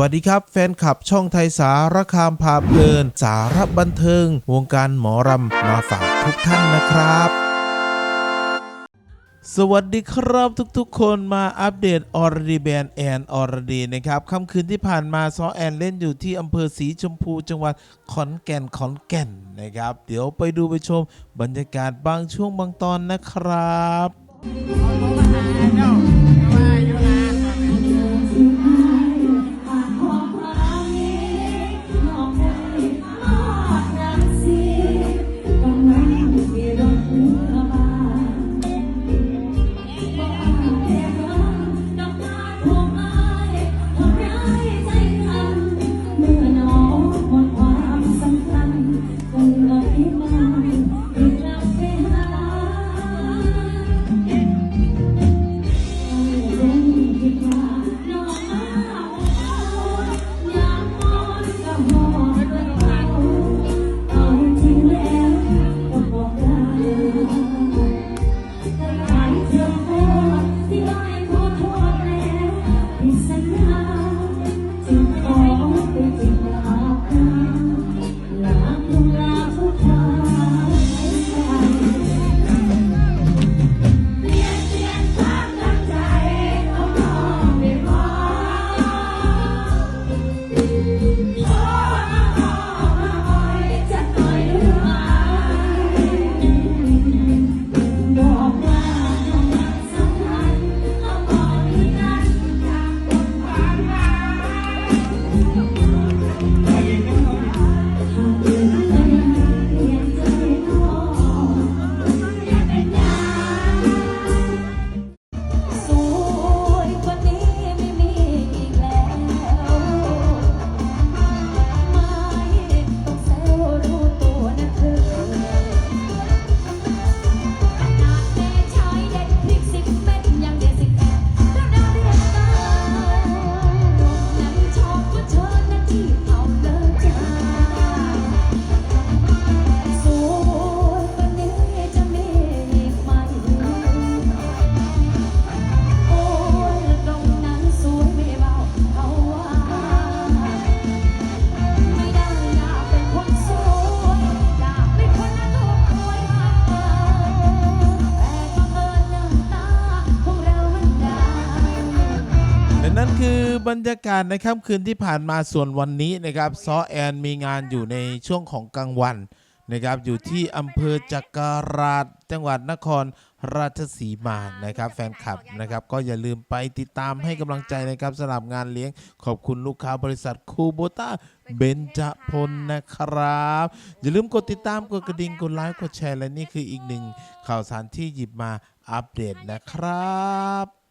วัสดีครับ แฟนคลับช่องไทยสารคามพาเพลิน สารบันเทิง วงการหมอรำมาฝากทุกท่านนะครับสวัสดีครับทุกๆ คนมาอัปเดตออร์ดีแบนแอนออร์ดีนะครับค่ำคืนที่ผ่านมาซอแอนเล่นอยู่ที่อำเภอสีชมพูจังหวัดขอนแก่นขอนแก่นนะครับ เดี๋ยวไปดูไปชมบรรยากาศบางช่วงบางตอนนะครับ อบรรยากาศในค่ำคืนที่ผ่านมาส่วนวันนี้นะครับซอแอนมีงานอยู่ในช่วงของกลางวันนะครับอยู่ที่อำเภอจักราชจังหวัดนครราชสีมานะครับ แฟนคลับนะครับ ก็อย่าลืมไปติดตามให้กำลังใจนะครับสำหรับงานเลี้ยงขอบคุณลูกค้าบริษัทคูโบต้าเบนจพลนะครับ อย่าลืมกดติดตามกดกระดิ่งกดไลค์กดแชร์และนี่คืออีกหนึ่งข่าวสารที่หยิบมาอัปเดตนะครับ